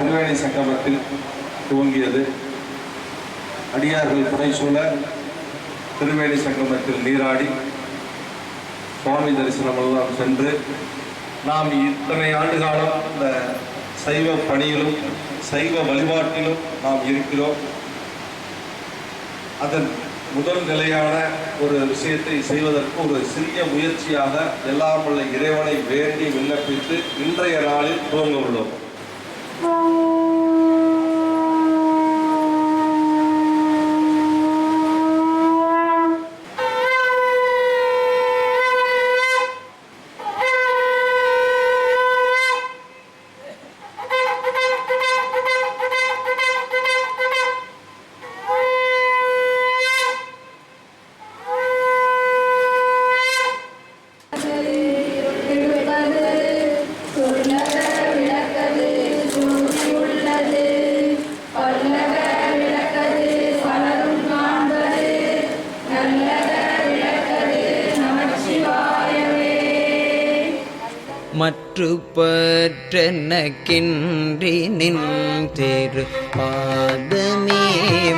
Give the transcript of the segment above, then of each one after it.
அலகாபாத் சங்கமத்தில் துவங்கியது. அடியார்கள் புடைசூழ திருவேணி சங்கமத்தில் நீராடி சுவாமி தரிசனம் எல்லாம் சென்று நாம் இத்தனை ஆண்டு காலம் இந்த சைவ பணியிலும் சைவ வழிபாட்டிலும் நாம் இருக்கிறோம். அதன் முதல் நிலையான ஒரு விஷயத்தை செய்வதற்கு ஒரு சிறிய முயற்சியாக எல்லாம் உள்ள இறைவனை வேண்டி விண்ணப்பித்து இன்றைய நாளில் துவங்க உள்ளோம். பற்றெனக்கின்றி நின்று பாதமே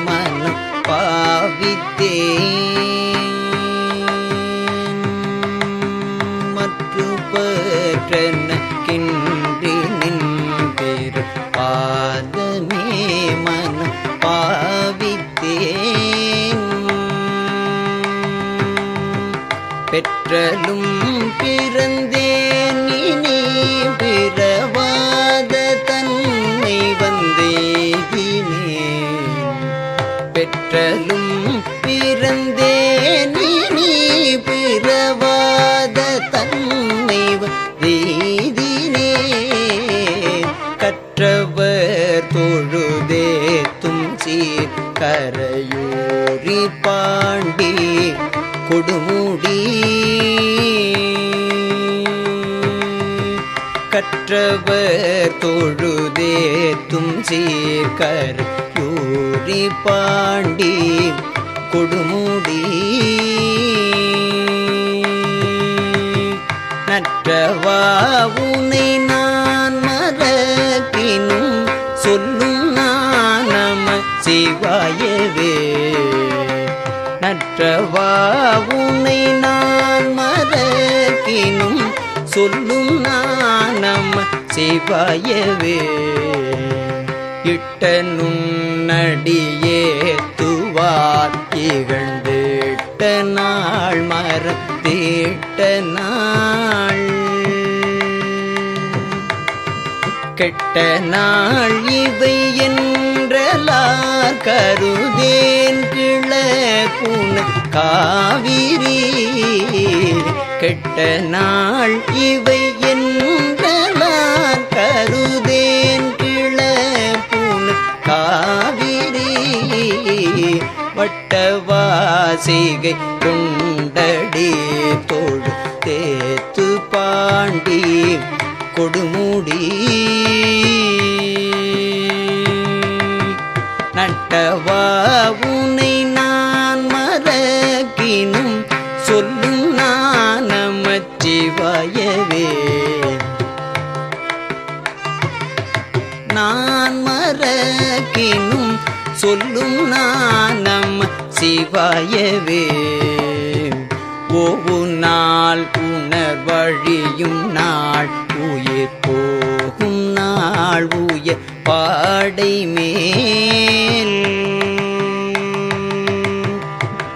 மனம் பாவித்தே மற்று நின்று பாதமே மனம் பாவித்தேன். பெற்றலும் கூடி கற்றவர் தொழுதேத்தும் சீர்கர் யூரி பாண்டி கொடுமுடி. நற்றவா நற்றவா உனை நான் மறக்கினும் சொல்லும் நானம் சிவாயவே இட்ட நுண்ணடியே துவார் இகழ்ந்திட்ட நாள் மரத்திட்ட நாள். கெட்ட நாள் இவை என் என்றலார் கருதேன் கிள புன காவிரி. கெட்ட நாள் இவை என்றலார் கருதேன் கிள புன காவிரி வட்டவாசிகை கொண்டடி தோடு தேத்து பாண்டி கொடுமுடி. நட்டவா உனை நான் மறக்கினும் சொல்லும் நான் நமச்சிவாயவே நான் மறக்கினும் சொல்லும் நான் நம்ம சிவாயவே ஓவு நாள் உணர் வழியும் நாள் உயிர் போகும் நாள் உயர் பாடை மேல்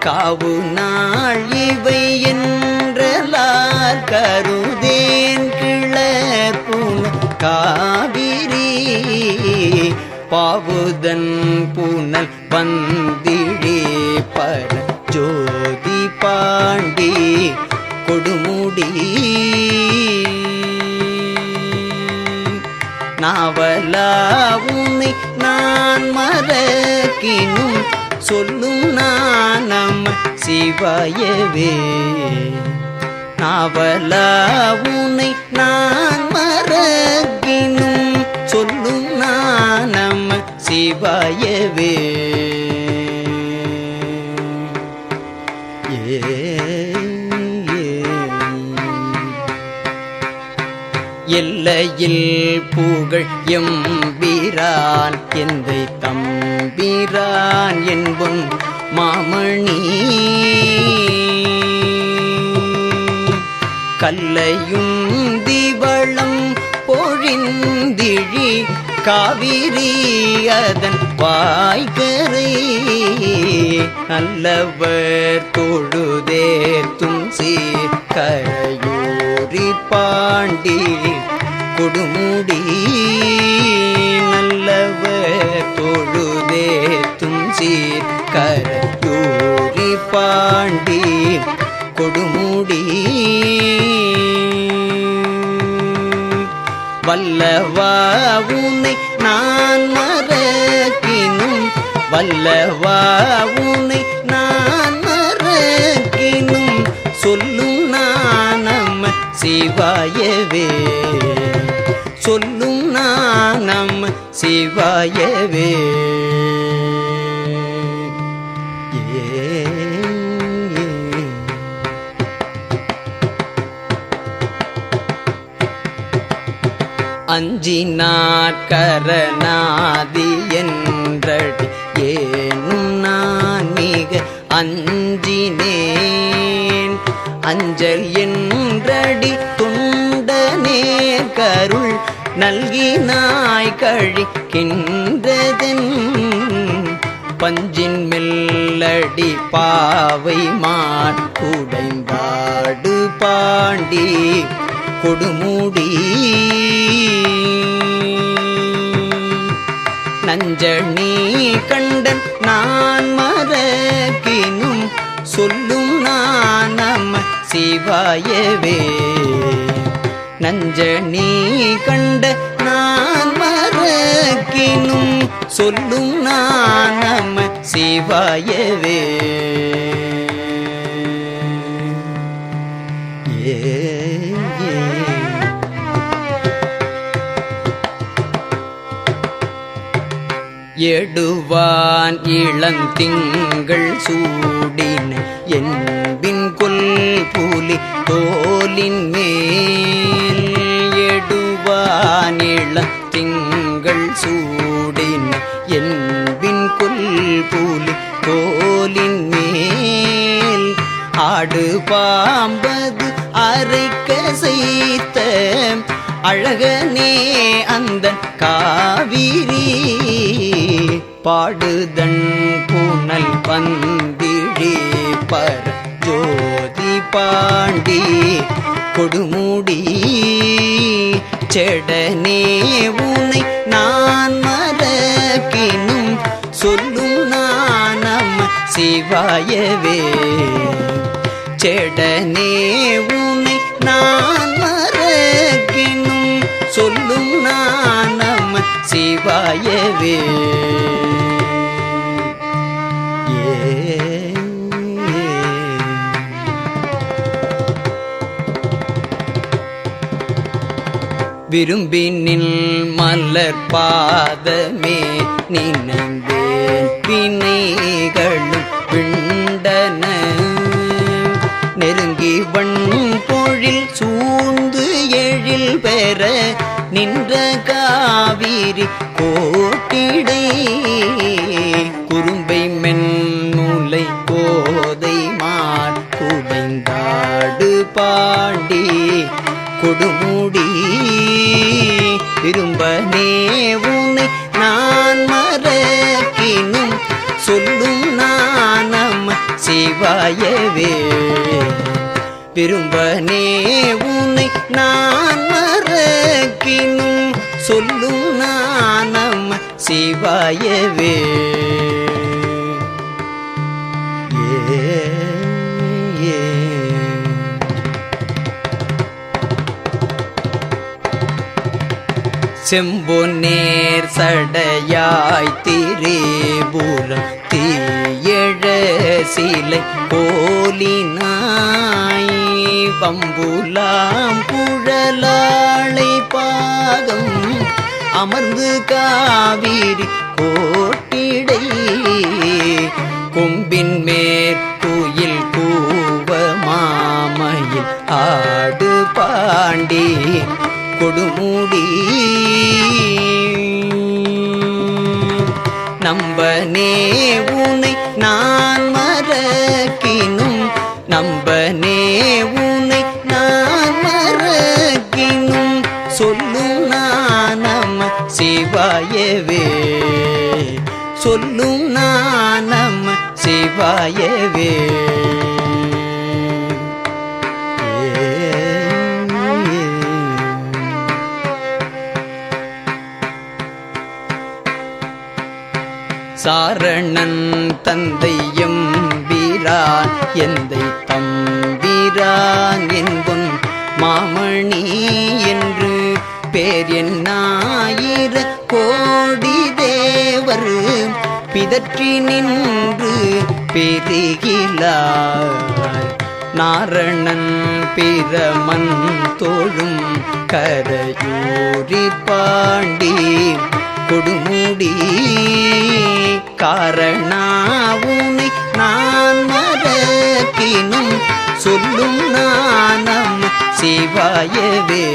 காவு நாள் இவை என்றலார் கருதேன் கிளப்பும் காவிரி. பாவுதன் புனல் வந்திழே பர ஜோதி பாண்டி கொடுமுடி. நாவலா உன்னை நான் மறக்கினும் சொல்லும் நான் நம்ம சிவாயவே. நாவலா உன்னை நான் மறக்கினும் சொல்லும் நான் நம்ம சிவாயவே. எல்லையில் புகழ் எம்பிரான் எந்தை தம்பிரான் என்பும் மாமணி. கல்லையும் திவளம் பொழிந்திழி காவிரி அதன் வாய்கரை நல்லவர் தொழுதேத்தும் சீர் கரையூரி பாண்டி கொடுமுடி. நல்லவர் தொழுதே துஞ்சீர் கரையூரி பாண்டி கொடுமுடி. வல்லவாவுனை நான் மறக்கினும். வல்லவாவுனை நான் மறக்கினும். சொல்லும் நான் சிவாயவே. சொல்லும் நாணம் சிவாயவே. அஞ்சி நாட்கரணாதி கரநாதி என்றடி ஏனும் நான் மிக அஞ்சினேன். அஞ்சல் என்றடி துண்டனே கருள் நல்கினாய் கழிக்கின்றதன். பஞ்சின் மெல்லடி பாவை மாட்டுடைந்தாடு பாண்டி கொடுமுடி. நஞ்சணி கண்டன் நான் மறக்கினும் சொல்லும் நான் நம்ம சிவாயவே. நஞ்ச நீ கண்ட நான் மறக்கினும் சொல்லும் நான் நம சிவாயவே. எடுவான் இளந்திங்கள் சூடின என்பின் கொல் புலி தோலின் மே எடுவான் திங்கள் சூடின என்பின் கொல் புலி தோலின் மேல். ஆடு பாம்பது அரைக்க செய்த அழகனே அந்த காவிரி. பாடுதன் புனல் பந்திழி பர் ஜோதி பாண்டி. கொடுமுடி. செடனே உனை நான் மறக்கினும் சொல்லும் நானம் சிவாயவே. செடனே உனை நான் மறக்கினும் சொல்லும் நானம் சிவாயவே. ஏ விரும்பினில் மலர் பாதமே நினைந்தேன் வினைகளும் பிண்டன நெருங்கி வண் பொழில் சூழ்ந்து எழில் பெற நின்ற காவிரி விரும்பனே உன்னை நான் மறக்கினும் சொல்லும் நானம் சிவாயவே. செம்பு நேர் சடையாய் திரேபுரம் தீயழ சிலை போலினாய். வம்புலாம் குழலாளை பாதம் அமர்ந்து காவிரி கோட்டி சாரணன் தந்தையும் வீரான். எந்தை தம்பிரான் என்பும் மாமணி என்று பேர் என்னாயிர கோடி தேவர் பிதற்றி நின்று பெருகிலார். நாரணன் பிரமன் தோழும் கரையூரி பாண்டி கொடுமுடி காரணாவுனை நான் மறக்கினும் சொல்லும் நானம் சிவாயவே.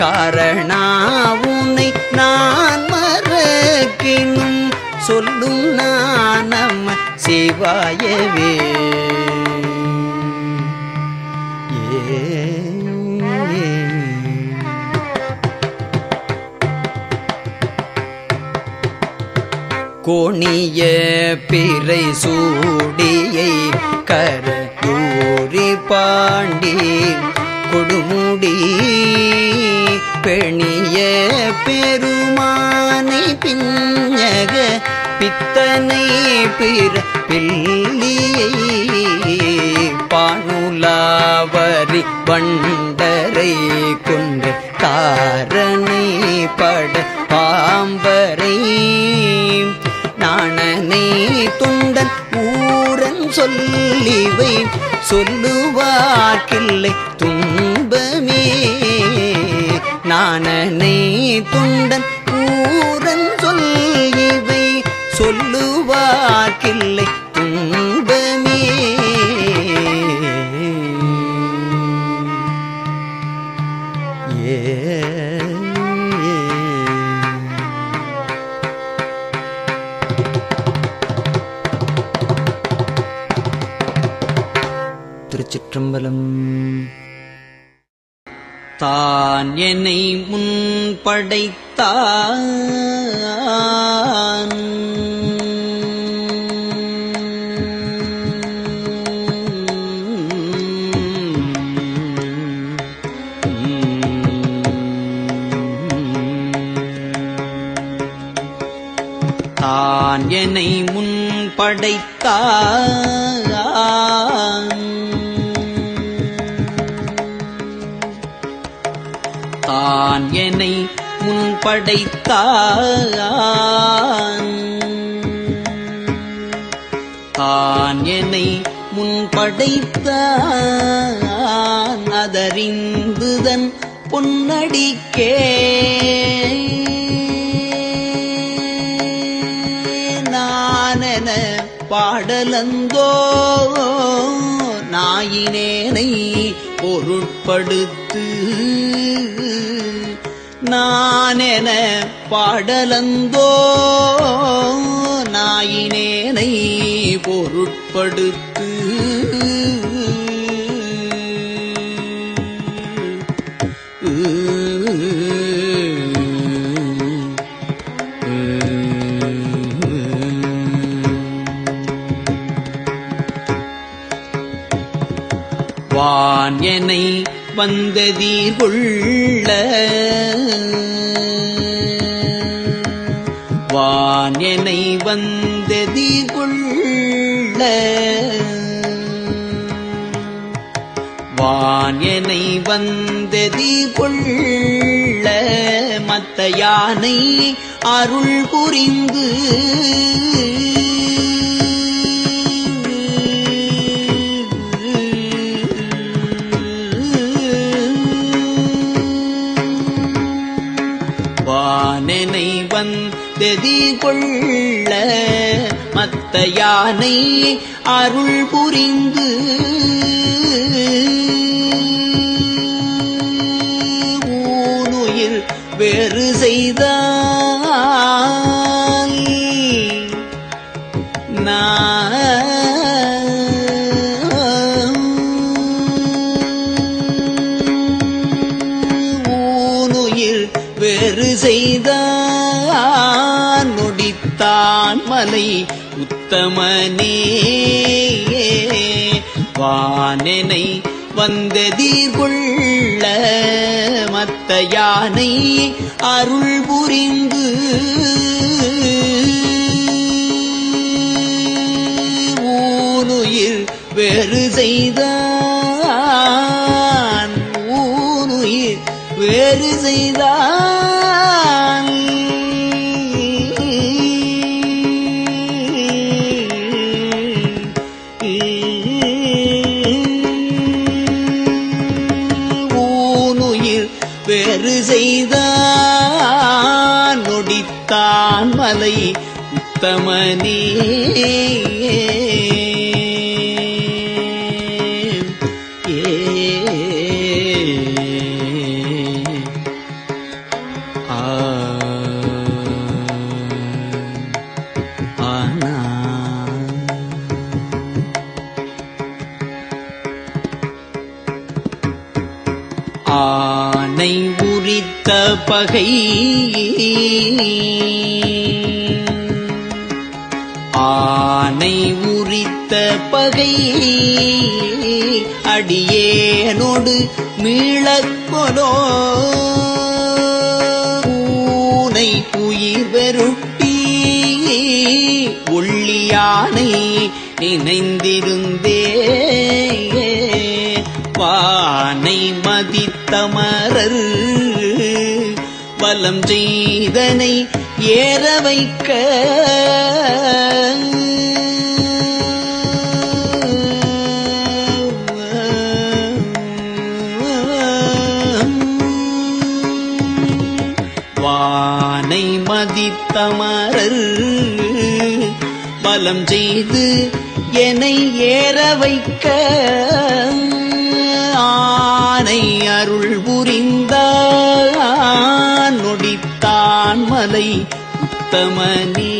காரணாவுனை நான் மறக்கினும் சொல்லும் நானம் சிவாயவே. ஏ கோணிய பிறை சூடியை கரையூரி பாண்டி கொடுமுடி பெணிய பெருமானை பிஞ்சக பித்தனை பிற பில்லியை பானுலாவரி வண்டரை கொண்டு தாரணை பட பாம்பர் தன்னை தொண்டன் ஊரன் சொல்லிவை சொல்லுவார்க்கில்லை துன்பமே. படைத்தான். தான் என்னை முன் படைத்தான். தான் என்னை படைத்தான் தான் என்னை முன் படைத்தான் அதறிந்துதன் பொன்னடிக்கே. நானென பாடலந்தோ நாயினேனை பொருட்படுத்து நானென பாடலந்தோ நாயினேனை பொருட்படுத்து. வான் என்னை வந்ததீர் கொள்ள வான் என்னை வந்ததீர் கொள்ள வான் என்னை கொள்ள மத்த யானை அருள் புரிந்து தெதி கொள்ள மத்த யானை அருள் புரிந்து ஊனுயிர் வேறு செய்தான் நான் பெரு செய்தான் முடித்தான் மலை உத்தமனே. வானனை வந்ததீர் கொள்ள மத்த யானை அருள் புரிந்து ஊனுயிர் வேறு செய்தான். வேறு செய்தான். ஊனுயிர் வேறு செய்தான். நொடித்தான் மலை உத்தமனே. ஆனை உரித்த பகை. ஆனை உரித்த பகை. அடியேனோடு மீளக்கொலோ பூனை உயிர் வெருட்டி ஒள்ளியானை நினைந்திருந்தே. பானை மதி தமரர் வலம் செய்தனை ஏற வைக்க வானை மதித்தமரர். பலம் செய்து என்னை ஏற வைக்க ஆனை அருள் புரிந்தான் நொடித்தான் மலை உத்தமனே.